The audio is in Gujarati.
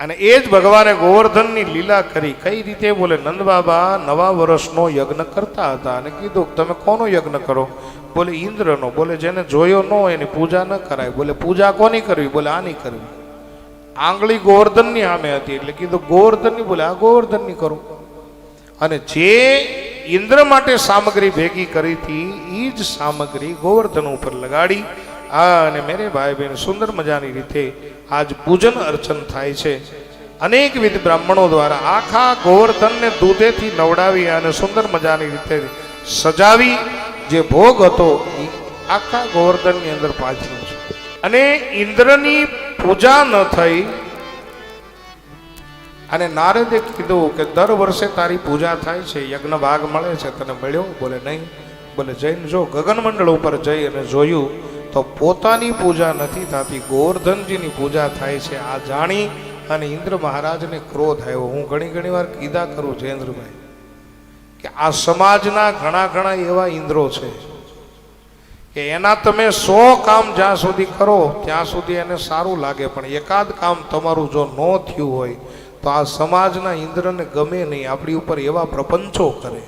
અને એ જ ભગવાને ગોવર્ધનની લીલા કરી. કઈ રીતે બોલે? નંદ બાબા નવા વર્ષનો યજ્ઞ કરતા હતા અને કીધું તમે કોનો યજ્ઞ કરો? બોલે, ઇન્દ્રનો. બોલે, જેને જોયો ન હોય એની પૂજા ન કરાય. બોલે, પૂજા કોની કરવી? બોલે, આની કરવી. આંગળી ગોવર્ધનની સામે હતી એટલે કીધું, ગોવર્ધનની. બોલે, આ ગોવર્ધનની કરું. અને જે ઇન્દ્ર માટે સામગ્રી ભેગી કરી હતી એ જ સામગ્રી ગોવર્ધન ઉપર લગાડી. આ અને મેરે ભાઈ બહેન, સુંદર મજાની રીતે આજ પૂજન અર્ચન થાય છે. અનેકવિધ બ્રાહ્મણો દ્વારા આખા ગોવર્ધનને દૂધેથી નવડાવી અને સુંદર મજાની રીતે સજાવી જે ભોગ હતો એ આખા ગોવર્ધનની અંદર પાછળ છે. અને ઇન્દ્રની પૂજા ન થઈ, અને નારદે કીધું કે દર વર્ષે તારી પૂજા થાય છે, યજ્ઞ ભાગ મળે છે, તને મળ્યો? બોલે, નહીં. બોલે જઈને જો ગગનમંડળ ઉપર જઈ અને જોયું તો પોતાની પૂજા નથી થતી. ગોવર્ધનજીની પૂજા થાય છે. આ જાણી અને ઇન્દ્ર મહારાજને ક્રોધ આવ્યો. હું ઘણી ઘણી વાર કીધા કરું જયેન્દ્રભાઈ કે આ સમાજના ઘણા ઘણા એવા ઇન્દ્રો છે કે એના તમે સો કામ જ્યાં સુધી કરો, ત્યાં સુધી એને સારું લાગે. પણ એકાદ કામ તમારું જો ન થયું હોય, તો આ સમાજના ઇન્દ્રને ગમે નહીં. આપણી ઉપર એવા પ્રપંચો કરે.